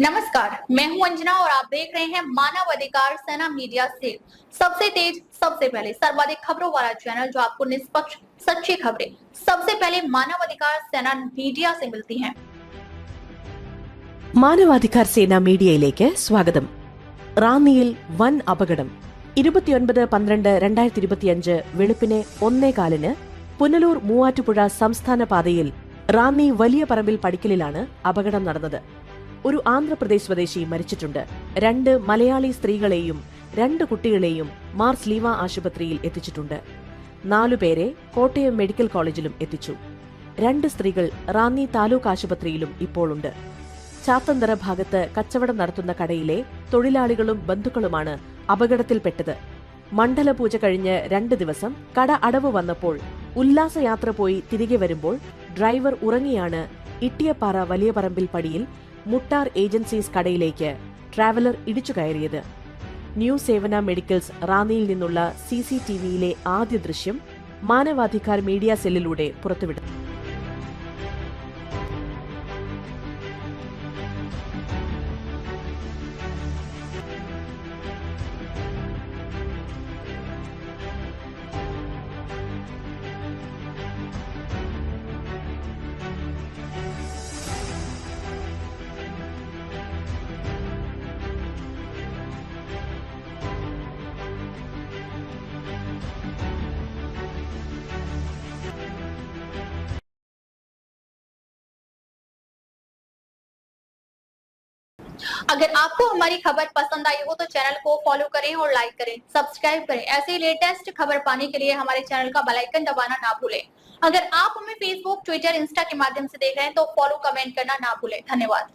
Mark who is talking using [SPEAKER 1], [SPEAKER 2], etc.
[SPEAKER 1] नमस्कार मैं हूं अंजना और आप देख रहे हैं मानव अधिकार सेना मीडिया से सबसे तेज सबसे पहले सर्वाधिक खबरों वाला चैनल जो आपको निष्पक्ष सच्ची खबरें सबसे पहले मानव अधिकार सेना मीडिया से मिलती हैं
[SPEAKER 2] മാനവാധികാർ സേന മീഡിയയിലേക്ക് സ്വാഗതം റാന്നിയിൽ വൻ അപകടം ഇരുപത്തിയൊൻപത് പന്ത്രണ്ട് രണ്ടായിരത്തി ഇരുപത്തിയഞ്ച് വെളുപ്പിനെ ഒന്നേ കാലിന് പുനലൂർ മൂവാറ്റുപുഴ സംസ്ഥാന പാതയിൽ റാന്നി വലിയ പറമ്പിൽ പടിക്കലിലാണ് അപകടം നടന്നത് ഒരു ആന്ധ്രാപ്രദേശ് സ്വദേശി മരിച്ചിട്ടുണ്ട്. രണ്ട് മലയാളി സ്ത്രീകളെയും രണ്ട് കുട്ടികളെയും മാർസ് ലീവ ആശുപത്രിയിൽ എത്തിച്ചിട്ടുണ്ട്. നാലുപേരെ കോട്ടയം മെഡിക്കൽ കോളേജിലും എത്തിച്ചു. രണ്ട് സ്ത്രീകൾ റാന്നി താലൂക്ക് ആശുപത്രിയിലും ഇപ്പോഴുണ്ട്. ചാത്തന്തര ഭാഗത്ത് കച്ചവടം നടത്തുന്ന കടയിലെ തൊഴിലാളികളും ബന്ധുക്കളുമാണ് അപകടത്തിൽപ്പെട്ടത്. മണ്ഡലപൂജ കഴിഞ്ഞ് രണ്ട് ദിവസം കട അടവ് വന്നപ്പോൾ ഉല്ലാസയാത്ര പോയി തിരികെ വരുമ്പോൾ ഡ്രൈവർ ഉറങ്ങിയാണ് ഇട്ടിയപ്പാറ വലിയ പറമ്പിൽ പടിയിൽ മുട്ടാർ ഏജൻസീസ് കടയിലേക്ക് ട്രാവലർ ഇടിച്ചു കയറിയത് ന്യൂ സേവന മെഡിക്കൽസ് റാന്നിയിൽ നിന്നുള്ള സി സി ടി വിയിലെ ആദ്യ ദൃശ്യം മാനവാധികാർ മീഡിയ സെല്ലിലൂടെ പുറത്തുവിടുന്നു
[SPEAKER 1] अगर आपको हमारी खबर पसंद आई हो तो चैनल को फॉलो करें और लाइक करें, सब्सक्राइब करें। ऐसे लेटेस्ट खबर पाने के लिए हमारे चैनल का बेलाइकन दबाना ना भूलें। अगर आप हमें फेसबुक ट्विटर इंस्टा के माध्यम से देख रहे हैं तो फॉलो, कमेंट करना ना भूलें। धन्यवाद।